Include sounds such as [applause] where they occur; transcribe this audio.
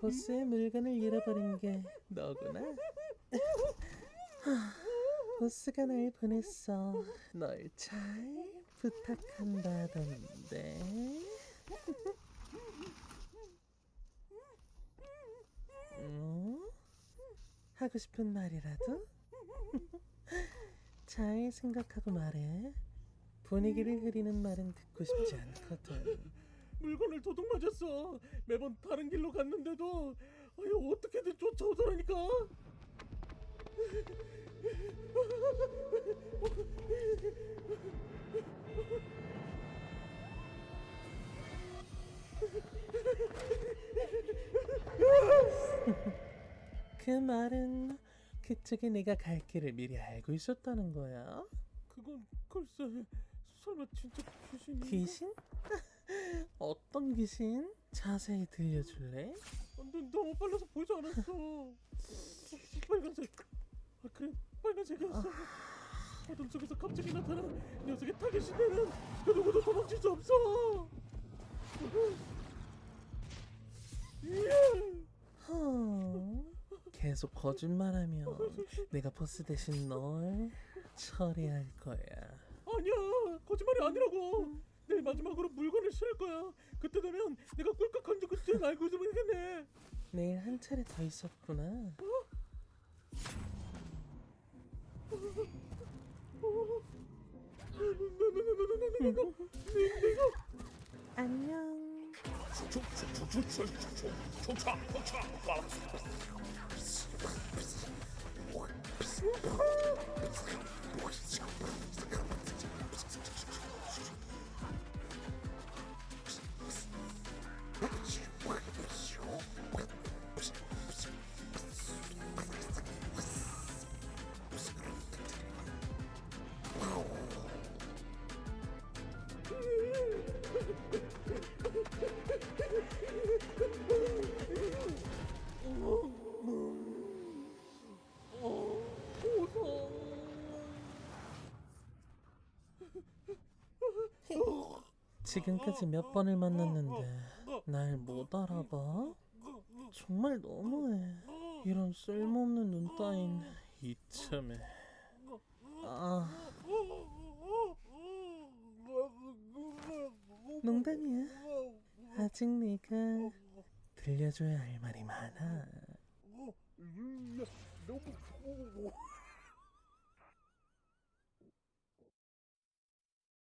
보스의 물건을 잃어버린 게 너구나. 하, 보스가 날 보냈어. 널 잘 부탁한다던데. 어? 하고 싶은 말이라도? 잘 생각하고 말해. 분위기를 흐리는 말은 듣고 싶지 않거든. 물건을 도둑 맞았어. 매번 다른 길로 갔는데도 아유, 어떻게든 쫓아오더라니까. 그 말은 그쪽에 내가 갈 길을 미리 알고 있었다는 거야? 그건 글쎄 설마 진짜 귀신이? 귀신? [laughs] 어떤 귀신? 자세히 들려줄래? 아, 눈 너무 빨라서 보이지 않았어. 빨간색. 아 그래 빨간색이었어. 어둠 속에서 갑자기 나타난 녀석의 타겟이 되는 그 누구도 도망칠 수 없어. 예. 허, 계속 거짓말하면 내가 보스 대신 널 처리할 거야. 아니야 거짓말이 아니라고. 내일 마지막으로 물건을 실을 거야. 그때 되면 내가 꿀꺽한 적은 알고 있으면 되겠네. 내일 한 차례 더 있었구나. 안녕. [laughs] 지금까지 몇 번을 만났는데 날 못 알아봐? 정말 너무해. 이런 쓸모없는 눈 따윈 이참에. 아, 농담이야. 아직 네가 들려줘야 할 말이 많아.